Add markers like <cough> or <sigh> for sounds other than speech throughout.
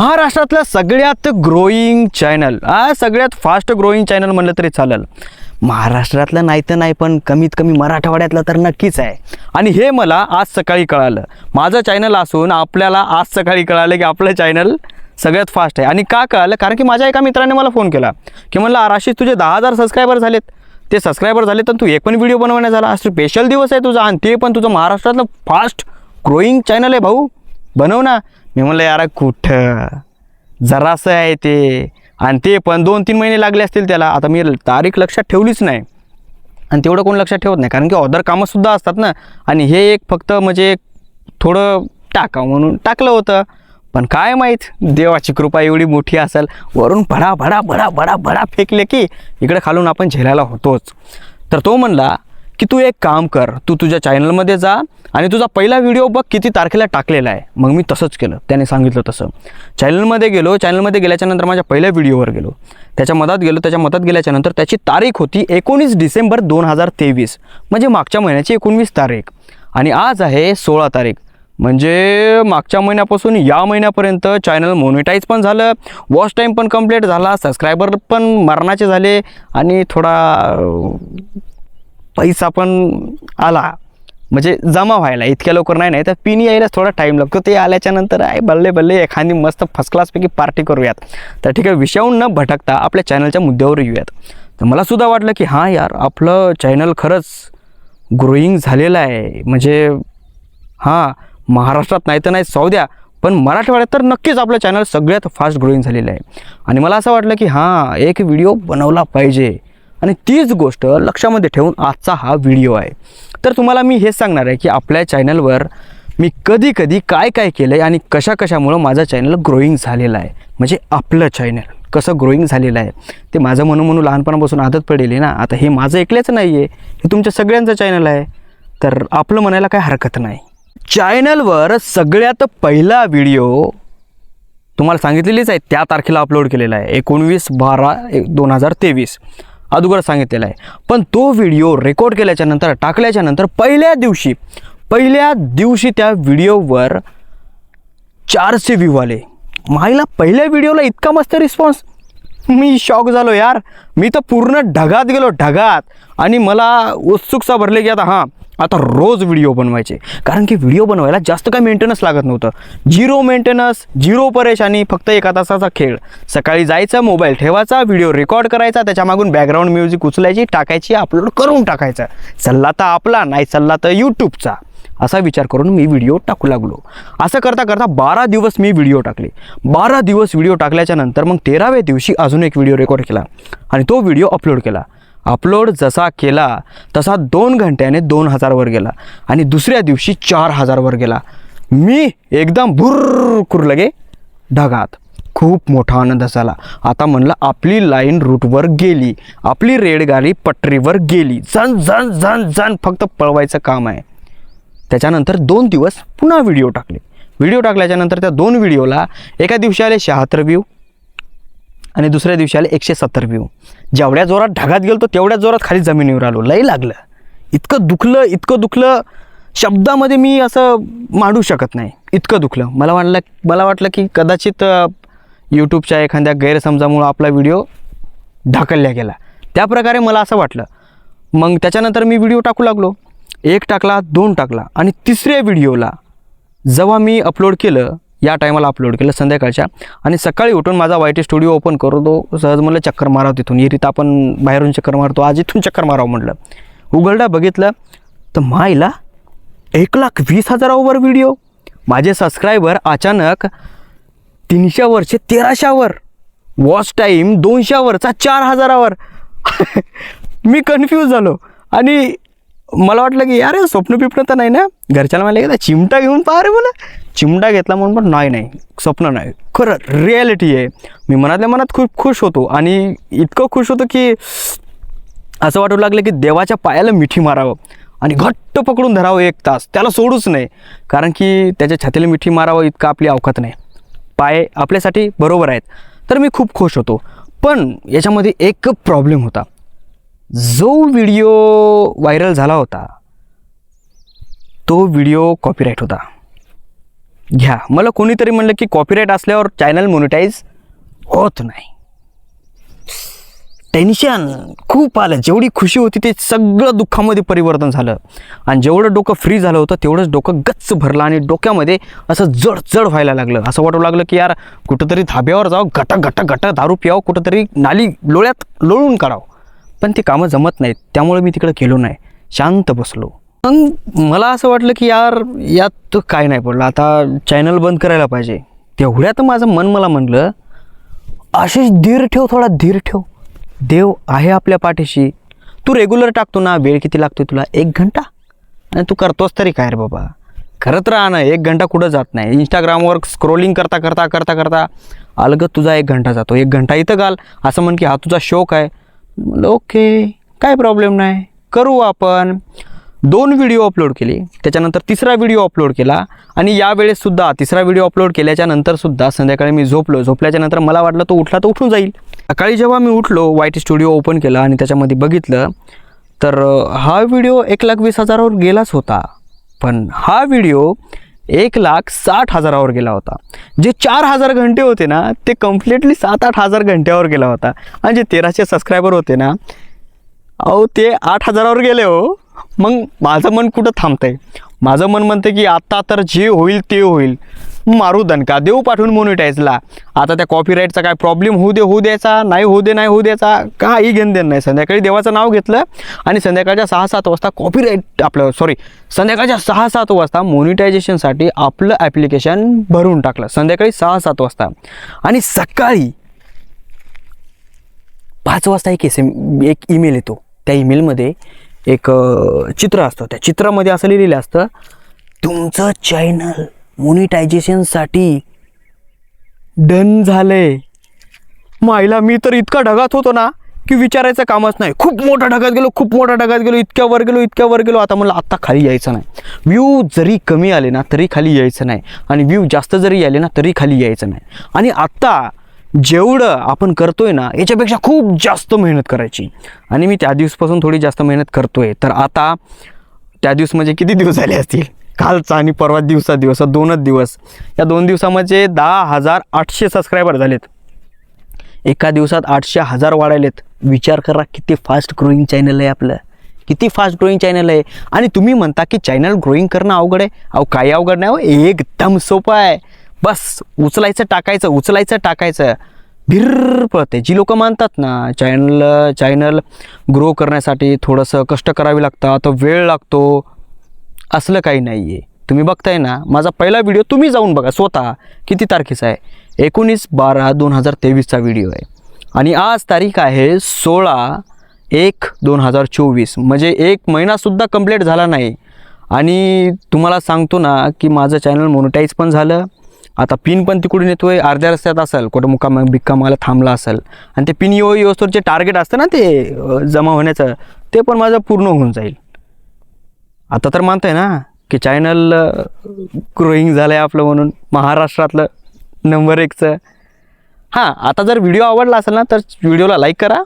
महाराष्ट्रातलं सगळ्यात growing channel हा सगळ्यात फास्ट ग्रोईंग चॅनल म्हणलं तरी चालेल. महाराष्ट्रातलं नाही तर नाही पण कमीत कमी मराठवाड्यातलं तर नक्कीच आहे. आणि हे मला आज सकाळी कळालं. माझं चॅनल असून आपल्याला आज सकाळी कळालं की आपलं चॅनल सगळ्यात फास्ट आहे. आणि का कळालं? कारण की माझ्या एका मित्राने मला फोन केला. की म्हणलं आराशीच तुझे दहा हजार सबस्क्रायबर झालेत. ते सबस्क्रायबर झाले तर तू एक पण व्हिडिओ बनवण्यात झाला. असं स्पेशल दिवस आहे तुझा आणि ते पण तुझं महाराष्ट्रातलं फास्ट ग्रोईंग चॅनल आहे भाऊ. बनव ना. मी म्हणलं यार कुठं? जरासं आहे ते. आणि ते पण दोन तीन महिने लागले असतील त्याला. आता मी तारीख लक्षात ठेवलीच नाही. आणि तेवढं कोण लक्षात ठेवत नाही. कारण की ऑदर कामंसुद्धा असतात ना. आणि हे एक फक्त म्हणजे थोडं टाका म्हणून टाकलं होतं. पण काय माहीत देवाची कृपा एवढी मोठी असेल. वरून भडा भडा भडा भडा भडा फेकले की इकडे खालून आपण झेलायला होतोच. तर तो म्हणला की तू एक काम कर तू तुझ्या चॅनलमध्ये जा आणि तुझा पहिला व्हिडिओ बघ किती तारखेला टाकलेला आहे. मग मी तसंच केलं. त्याने सांगितलं तसं. चॅनलमध्ये गेलो चॅनलमध्ये गेल्याच्यानंतर माझ्या पहिल्या व्हिडिओवर गेलो. त्याच्या मधात गेलो त्याच्या मधात गेल्याच्यानंतर त्याची तारीख होती एकोणीस डिसेंबर दोन हजार तेवीस. म्हणजे मागच्या महिन्याची एकोणवीस तारीख. आणि आज आहे सोळा तारीख. म्हणजे मागच्या महिन्यापासून या महिन्यापर्यंत चॅनल मोनिटाईज पण झालं वॉच टाईम पण कंप्लीट झाला सबस्क्रायबर पण मरणाचे झाले आणि थोडा पैसा पण आला. म्हणजे जमा व्हायला इतक्या लवकर नाही नाही तर पिन यायला थोडा टाईम लागतो. ते आल्याच्यानंतर आहे बल्ले बल्ले एखादी मस्त फर्स्ट क्लासपैकी पार्टी करूयात. तर ठीक आहे विषयाहून न भटकता आपल्या चॅनलच्या मुद्द्यावर येऊयात. तर मला सुद्धा वाटलं की हां यार आपलं चॅनल खरंच ग्रोईंग झालेलं आहे. म्हणजे हां महाराष्ट्रात नाही तर नाही सौद्या पण मराठवाड्यात तर नक्कीच आपलं चॅनल सगळ्यात फास्ट ग्रोईंग झालेलं आहे. आणि मला असं वाटलं की हां एक व्हिडिओ बनवला पाहिजे. आणि तीच गोष्ट लक्षामध्ये ठेवून आजचा हा व्हिडिओ आहे. तर तुम्हाला मी हेच सांगणार आहे की आपल्या चॅनलवर मी कधी कधी काय काय केलं आहे आणि कशा कशामुळं माझं चॅनल ग्रोईंग झालेलं आहे. म्हणजे आपलं चॅनल कसं ग्रोईंग झालेलं आहे. ते माझं म्हणून म्हणून लहानपणापासून आदत पडेली ना. आता हे माझं एकल्याच नाही आहे हे तुमच्या सगळ्यांचं चॅनल आहे. तर आपलं म्हणायला काय हरकत नाही. चॅनलवर सगळ्यात पहिला व्हिडिओ तुम्हाला सांगितलेलीच आहे त्या तारखेला अपलोड केलेला आहे. एकोणवीस बारा दोन हजार तेवीस. अगोदर सांगितलेला आहे. पण तो व्हिडिओ रेकॉर्ड केल्याच्यानंतर टाकल्याच्यानंतर पहिल्या दिवशी पहिल्या दिवशी त्या व्हिडिओवर चारशे व्ह्यू आले. माईला पहिल्या व्हिडिओला इतका मस्त रिस्पॉन्स मी शॉक झालो यार. मी तर पूर्ण ढगात गेलो ढगात. आणि मला उत्सुकता भरली की आता हां आता रोज व्हिडिओ बनवायचे. कारण की व्हिडिओ बनवायला जास्त काय मेंटेनन्स लागत नव्हतं. झिरो मेंटेनन्स झिरो परेशानी फक्त एका तासाचा खेळ. सकाळी जायचा मोबाईल ठेवायचा व्हिडिओ रेकॉर्ड करायचा त्याच्यामागून बॅकग्राऊंड म्युझिक उचलायची टाकायची अपलोड करून टाकायचा. सल्ला तर आपला नाही सल्ला तर यूट्यूबचा असा विचार करून मी व्हिडिओ टाकू लागलो. असं करता करता बारा दिवस मी व्हिडिओ टाकले. बारा दिवस व्हिडिओ टाकल्याच्या नंतर मग तेराव्या दिवशी अजून एक व्हिडिओ रेकॉर्ड केला. आणि तो व्हिडिओ अपलोड केला. अपलोड जसा केला तसा दोन घंट्याने दोन हजारवर गेला. आणि दुसऱ्या दिवशी चार हजारवर गेला. मी एकदम भुर्र लगे ढगात. खूप मोठा आनंद झाला. आता म्हणलं आपली लाईन रूटवर गेली. आपली रेडगाडी पटरीवर गेली. जण जण जण जण फक्त पळवायचं काम आहे. त्याच्यानंतर दोन दिवस पुन्हा व्हिडिओ टाकले. व्हिडिओ टाकल्याच्यानंतर त्या दोन व्हिडिओला एका दिवशी आले शहात्तर व्ह्यू आणि दुसऱ्या दिवशी आले एकशे सत्तर व्ह्यू. जेवढ्या जोरात ढगात गेलो तेवढ्या जोरात खाली जमिनीवर आलो. लई लागलं. इतकं दुखलं इतकं दुखलं शब्दामध्ये मी असं मांडू शकत नाही. इतकं दुखलं. मला वाटलं मला वाटलं की कदाचित यूट्यूबच्या एखाद्या गैरसमजामुळं आपला व्हिडिओ ढाकलल्या गेला. त्याप्रकारे मला असं वाटलं. मग त्याच्यानंतर मी व्हिडिओ टाकू लागलो. एक टाकला दोन टाकला आणि तिसऱ्या व्हिडिओला जेव्हा मी अपलोड केलं या टायमाला अपलोड केलं संध्याकाळच्या. आणि सकाळी उठून माझा वाय टी स्टुडिओ ओपन करतो. सहज म्हणलं चक्कर मारावं तिथून. येरीत आपण बाहेरून चक्कर मारतो. आज इथून चक्कर मारावं म्हटलं उघडला बघितलं. तर मायला एक लाख वीस हजारावर व्हिडिओ माझे सबस्क्रायबर अचानक तीनशेवरचे तेराशेवर वॉच टाईम दोनशेवरचा चार हजारावर. <laughs> मी कन्फ्यूज झालो. आणि मला वाटलं की अरे स्वप्न पिपणं तर नाही ना? घरच्याला मला एकदा चिमटा घेऊन पहा रे मला. चिमटा घेतला म्हणून पण नाही नाही. स्वप्न नाही. खरं रिॲलिटी आहे. मी मनातल्या मनात खूप खुश होतो आणि इतकं खुश होतो की असं वाटू लागलं की देवाच्या पायाला मिठी मारावं आणि घट्ट पकडून धरावं एक तास. त्याला सोडूच नाही. कारण की त्याच्या छातीला मिठी मारावं इतकं आपली अवकात नाही. पाय आपल्यासाठी बरोबर आहेत. तर मी खूप खुश होतो. पण याच्यामध्ये एक प्रॉब्लेम होता. जो व्हिडिओ व्हायरल झाला होता तो व्हिडिओ कॉपीराईट होता. घ्या. मला कोणीतरी म्हणलं की कॉपीराईट असल्यावर चॅनल मोनिटाईज होत नाही. टेन्शन खूप आलं. जेवढी खुशी होती ते सगळं दुःखामध्ये परिवर्तन झालं. आणि जेवढं डोकं फ्री झालं होतं तेवढंच डोकं गच्च भरलं आणि डोक्यामध्ये असं जड जड व्हायला लागलं. असं वाटू लागलं की यार कुठंतरी धाब्यावर जावं घटा घटा गटा दारू प्यावं कुठंतरी नाली लोळ्यात लोळून काढावं. पण ते कामं जमत नाहीत. त्यामुळे मी तिकडे गेलो नाही. शांत बसलो. मग मला असं वाटलं की यार यात काय नाही पडलं. आता चॅनल बंद करायला पाहिजे. तेवढ्यात माझं मन मला म्हणलं आशिष धीर ठेव थोडा धीर ठेव. देव आहे आपल्या पाठीशी. तू रेग्युलर टाकतो ना वेळ किती लागतो तुला? एक घंटा? आणि तू करतोस तरी काय रे बाबा? खरंच राहा ना एक घंटा कुठं जात नाही. इंस्टाग्रामवर स्क्रोलिंग करता करता करता करता अलगत तुझा एक घंटा जातो. एक घंटा इथं घाल. असं म्हण की हा तुझा शौक आहे. म्हणलं ओके काय प्रॉब्लेम नाही. करू आपण. दोन व्हिडिओ अपलोड केले. त्याच्यानंतर तिसरा व्हिडिओ अपलोड केला. आणि यावेळेससुद्धा तिसरा व्हिडिओ अपलोड केल्याच्यानंतरसुद्धा संध्याकाळी मी झोपलो. झोपल्याच्यानंतर मला वाटलं तो उठला तर उठून जाईल. सकाळी जेव्हा मी उठलो वाईट स्टुडिओ ओपन केला आणि त्याच्यामध्ये बघितलं तर हा व्हिडिओ एक लाख वीस हजारावर गेलाच होता. पण हा व्हिडिओ एक लाख साठ हजारावर गेला होता. जे चार हजार घंटे होते ना ते कम्प्लिटली सात आठ हजार घंट्यावर गेला होता. आणि जे तेराशे सबस्क्रायबर होते ना अहो ते आठ हजारावर गेले हो. मग माझं मन कुठं थांबतंय? माझं मन म्हणतं की आत्ता तर जे होईल ते होईल. मारू दणका देऊ पाठवून मोनिटाईजला आता त्या कॉपीराईटचा काय प्रॉब्लेम होऊ दे होऊ द्यायचा नाही होऊ दे नाही होऊ द्यायचा काही घेणं देणं नाही. संध्याकाळी देवाचं नाव घेतलं आणि संध्याकाळच्या सहा सात वाजता कॉपीराईट आपलं सॉरी संध्याकाळच्या सहा सात वाजता मोनिटायझेशनसाठी आपलं ॲप्लिकेशन भरून टाकलं. संध्याकाळी सहा सात वाजता. आणि सकाळी पाच वाजता एक एस एम एक ईमेल येतो. त्या ईमेलमध्ये एक चित्र असतं. त्या चित्रामध्ये असं लिहिलेलं असतं तुमचं चॅनल मोनिटायझेशनसाठी डन झालंय. माईला मी तर इतका ढगात होतो ना की विचारायचं कामच नाही. खूप मोठा ढगात गेलो खूप मोठा ढगात गेलो इतक्या वर गेलो इतक्या वर गेलो. आता मला आत्ता खाली यायचं नाही. व्ह्यू जरी कमी आले ना तरी खाली यायचं नाही. आणि व्ह्यू जास्त जरी आले ना तरी खाली यायचं नाही. आणि आत्ता जेवढं आपण करतोय ना याच्यापेक्षा खूप जास्त मेहनत करायची. आणि मी त्या दिवसपासून थोडी जास्त मेहनत करतोय. तर आता त्या दिवस म्हणजे किती दिवस झाले असतील? कालचा आणि परवा दिवसा दिवस दोनच दिवस. या दोन दिवसामध्ये दहा हजार आठशे सबस्क्रायबर झालेत. एका दिवसात आठशे हजार वाढायलेत. विचार करा किती फास्ट ग्रोईंग चॅनल आहे आपलं. किती फास्ट ग्रोईंग चॅनल आहे. आणि तुम्ही म्हणता की चॅनल ग्रोईंग करणं अवघड आहे? अहो काही अवघड नाही हो. एकदम सोपं आहे. बस उचलायचं टाकायचं उचलायचं टाकायचं. भिर पळते. जी लोकं मानतात ना चॅनल चॅनल ग्रो करण्यासाठी थोडंसं कष्ट करावे लागतात वेळ लागतो. असलं काही नाही आहे तुम्ही बघताय ना माझा पहिला व्हिडिओ तुम्ही जाऊन बघा स्वतः. किती तारखेचा आहे? एकोणीस बारा दोन हजार तेवीसचा व्हिडिओ आहे. आणि आज तारीख आहे सोळा एक दोन हजार चोवीस. म्हणजे एक महिनासुद्धा कंप्लीट झाला नाही. आणि तुम्हाला सांगतो ना की माझं चॅनल मोनिटाईज पण झालं. आता पिन पण तिकडून येतोय अर्ध्या रस्त्यात असेल कुठं मुक्काम बिक्कामाला थांबला असेल. आणि ते पिन यो येऊस्तोवर जे टार्गेट असतं ना ते जमा होण्याचं ते पण माझं पूर्ण होऊन जाईल. आता तर मानताय ना की चॅनल ग्रोईंग झालं आहे आपलं म्हणून महाराष्ट्रातलं नंबर एकचं. हां आता जर व्हिडिओ आवडला असेल ना तर व्हिडिओला लाईक करा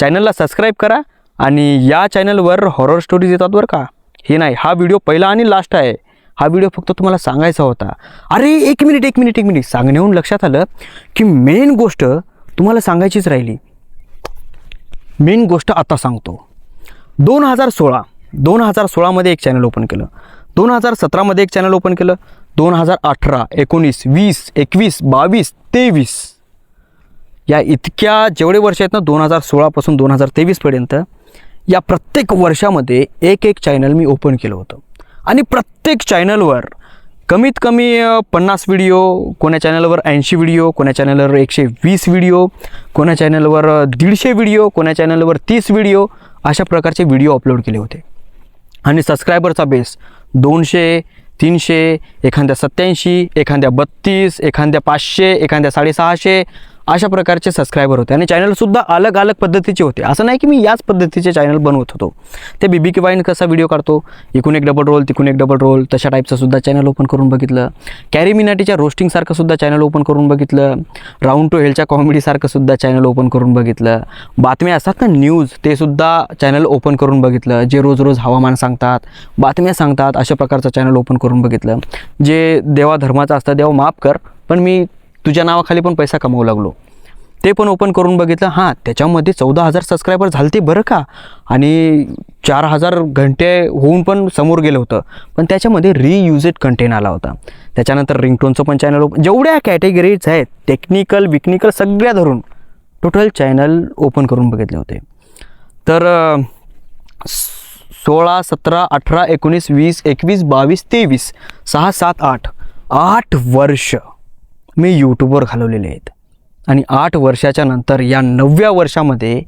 चॅनलला सबस्क्राईब करा आणि या चॅनलवर हॉरर स्टोरीज येतात बरं का. हे नाही हा व्हिडिओ पहिला आणि लास्ट आहे. हा व्हिडिओ फक्त तुम्हाला सांगायचा होता. अरे एक मिनिट एक मिनिट एक मिनिट. सांगण्याहून लक्षात आलं की मेन गोष्ट तुम्हाला सांगायचीच राहिली. मेन गोष्ट आता सांगतो. दोन हजार सोळा दोन हजार सोळामध्ये एक चॅनल ओपन केलं. दोन हजार सतरामध्ये एक चॅनल ओपन केलं. दोन हजार अठरा एकोणीस वीस एकवीस बावीस तेवीस. या इतक्या जेवढे वर्ष आहेत ना दोन हजार सोळापासून दोन हजार तेवीसपर्यंत या प्रत्येक वर्षामध्ये एक एक चॅनल मी ओपन केलं होतं. आणि प्रत्येक चॅनलवर कमीत कमी पन्नास व्हिडिओ कोण्या चॅनलवर ऐंशी व्हिडिओ कोण्या चॅनलवर एकशे वीस व्हिडिओ कोण्या चॅनलवर दीडशे व्हिडिओ कोण्या चॅनलवर तीस व्हिडिओ अशा प्रकारचे व्हिडिओ अपलोड केले होते. आणि सबस्क्रायबरचा बेस दोनशे तीनशे एखाद्या सत्याऐंशी एखाद्या बत्तीस एखाद्या पाचशे एखाद्या साडेसहाशे अशा प्रकारचे सबस्क्रायबर होते आणि चॅनलसुद्धा अलग अलग पद्धतीचे होते. असं नाही की मी याच पद्धतीचे चॅनल बनवत होतो. ते बीबी के वाईन कसा व्हिडिओ काढतो इकून एक डबल रोल तिकून एक डबल रोल तशा टाईपचं सुद्धा चॅनल ओपन करून बघितलं. कॅरी मिनाटीच्या रोस्टिंगसारखं सुद्धा चॅनल ओपन करून बघितलं. राऊंड टू हेलच्या कॉमेडीसारखं सुद्धा चॅनल ओपन करून बघितलं. बातम्या असतात ना न्यूज ते सुद्धा चॅनल ओपन करून बघितलं. जे रोज रोज हवामान सांगतात बातम्या सांगतात अशा प्रकारचं चॅनल ओपन करून बघितलं. जे देवा धर्माचं असतं देवा माफ कर पण मी तुझ्या नावाखाली पण पैसा कमावू लागलो. ते पण ओपन करून बघितलं. हां त्याच्यामध्ये चौदा हजार सबस्क्रायबर झालते बरं का? आणि चार हजार घंटे होऊन पण समोर गेलं होतं. पण त्याच्यामध्ये रियुजेड कंटेंट आला होता. त्याच्यानंतर रिंगटोनचं पण चॅनल ओपन जेवढ्या कॅटेगरीज आहेत टेक्निकल विकनिकल सगळ्या धरून टोटल चॅनल ओपन करून बघितले होते. तर सोळा सतरा अठरा एकोणीस वीस एकवीस बावीस तेवीस सहा सात आठ आठ वर्ष. मी यूट्यूबवर घालवलेले आहेत. आणि आठ वर्षाच्या नंतर या नवव्या वर्षामध्ये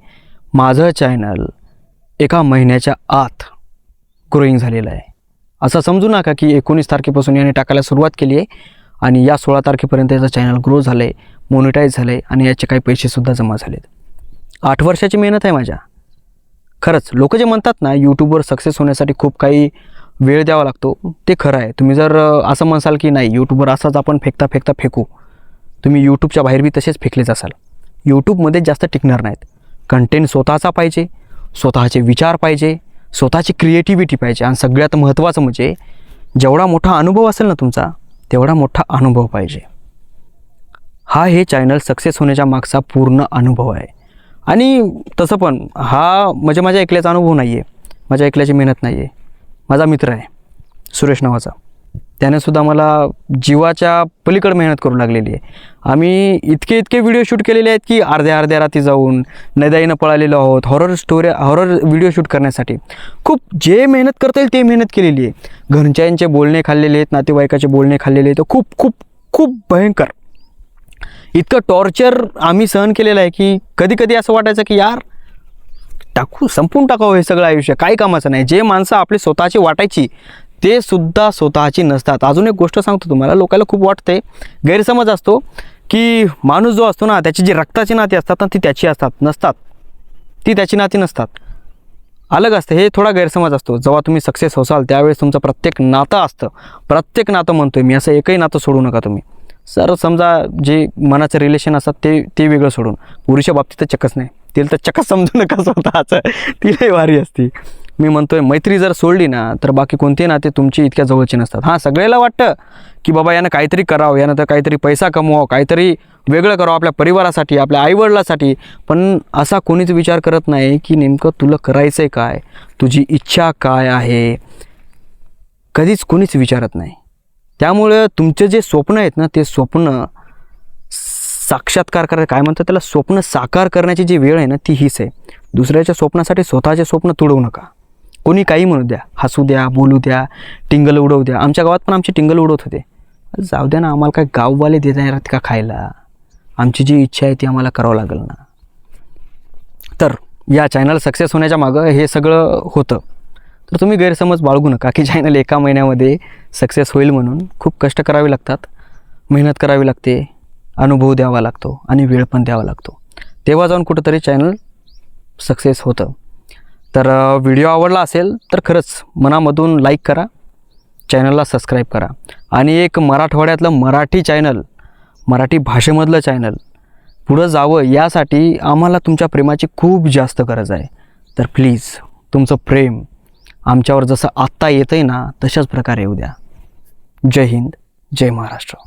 माझं चॅनल एका महिन्याच्या आत ग्रोईंग झालेलं आहे. असं समजू नका की एकोणीस तारखेपासून याने टाकायला सुरुवात केली आहे आणि या सोळा तारखेपर्यंत याचं चॅनल ग्रो झालं आहे मोनिटाईज झालं आहे आणि याचे काही पैसेसुद्धा जमा झालेत. आठ वर्षाची मेहनत आहे माझ्या. खरंच लोक जे म्हणतात ना यूट्यूबवर सक्सेस होण्यासाठी खूप काही वेळ द्यावा लागतो. ते खरं आहे. तुम्ही जर असं म्हणसाल की नाही यूट्यूबवर असाच आपण फेकता फेकता फेकू. तुम्ही यूट्यूबच्या बाहेर बी तसेच फेकलेच असाल. यूट्यूबमध्ये जास्त टिकणार नाहीत. कंटेंट स्वतःचा पाहिजे स्वतःचे विचार पाहिजे स्वतःची क्रिएटिव्हिटी पाहिजे. आणि सगळ्यात महत्त्वाचं म्हणजे जेवढा मोठा अनुभव असेल ना तुमचा तेवढा मोठा अनुभव पाहिजे. हा हे चॅनल सक्सेस होण्याच्या मागचा पूर्ण अनुभव आहे. आणि तसं पण हा म्हणजे माझ्या एकल्याचा अनुभव नाही आहे माझ्या एकल्याची मेहनत नाही आहे माझा मित्र आहे सुरेश नावाचा. त्यानेसुद्धा मला जीवाच्या पलीकडे मेहनत करू लागलेली आहे. आम्ही इतके इतके व्हिडिओ शूट केलेले आहेत की अर्ध्या अर्ध्या रात्री जाऊन नदाईनं पळालेलो आहोत horror story horror video shoot करण्यासाठी. खूप जे मेहनत करता येईल ते मेहनत केलेली आहे. घरच्यांचे बोलणे खाल्लेले आहेत नातेवाईकाचे बोलणे खाल्लेले आहेत. खूप खूप खूप भयंकर. इतकं टॉर्चर आम्ही सहन केलेलं आहे की कधी कधी असं वाटायचं की यार टाकू संपून टाकावं हे सगळं आयुष्य. काही कामाचं नाही. जे माणसं आपली स्वतःची वाटायची ते सुद्धा स्वतःची नसतात. अजून एक गोष्ट सांगतो तुम्हाला लोकांना खूप वाटते गैरसमज असतो की माणूस जो असतो ना त्याची जी रक्ताची नाती असतात ना ती त्याची असतात नसतात. ती त्याची नाती नसतात. अलग असतं. हे थोडा गैरसमज असतो. जेव्हा तुम्ही सक्सेस होसाल त्यावेळेस तुमचं प्रत्येक नातं असतं. प्रत्येक नातं म्हणतोय मी असं एकही नातं सोडू नका तुम्ही. सर समजा जे मनाचं रिलेशन असतात ते ते वेगळं सोडून. पुरुषा बाबतीत तर नाही. तिला तर चक्क समजू नका स्वतःचं. तिलाही वारी असती. मी म्हणतोय मैत्री जर सोडली ना तर बाकी कोणते नाते तुमची इतक्या जवळचे नसतात. हां सगळ्याला वाटतं की बाबा यानं काहीतरी करावं यानं तर काहीतरी पैसा कमवावं काहीतरी वेगळं करावं आपल्या परिवारासाठी आपल्या आईवडिलासाठी. पण असा कोणीच विचार करत नाही की नेमकं तुला करायचं आहे काय? तुझी इच्छा काय आहे? कधीच कोणीच विचारत नाही. त्यामुळं तुमचे जे स्वप्न आहेत ना ते स्वप्न साक्षात्कार करायचं. काय म्हणतात त्याला? स्वप्न साकार करण्याची जी वेळ आहे ना ती हीच आहे. दुसऱ्याच्या स्वप्नासाठी स्वतःचे स्वप्न तुडवू नका. कोणी काही म्हणू द्या हसू द्या बोलू द्या टिंगल उडवू द्या. आमच्या गावात पण आमचे टिंगल उडवत होते. जाऊ द्या ना आम्हाला काय गाववाले देत येणार का खायला? आमची जी इच्छा आहे ती आम्हाला करावं लागेल ना. तर या चॅनल सक्सेस होण्याच्या मागं हे सगळं होतं. तर तुम्ही गैरसमज बाळगू नका की चॅनल एका महिन्यामध्ये सक्सेस होईल म्हणून. खूप कष्ट करावे लागतात मेहनत करावी लागते. अनुभव द्यावा लागतो आणि वेळ पण द्यावा लागतो. तेव्हा जाऊन कुठंतरी चॅनल सक्सेस होतं. तर व्हिडिओ आवडला असेल तर खरंच मनामधून लाईक करा चॅनलला सबस्क्राईब करा. आणि एक मराठवाड्यातलं मराठी चॅनल मराठी भाषेमधलं चॅनल पुढं जावं यासाठी आम्हाला तुमच्या प्रेमाची खूप जास्त गरज आहे. तर प्लीज तुमचं प्रेम आमच्यावर जसं आत्ता येतं आहे ना तशाच प्रकारे येऊ द्या. जय हिंद जय महाराष्ट्र.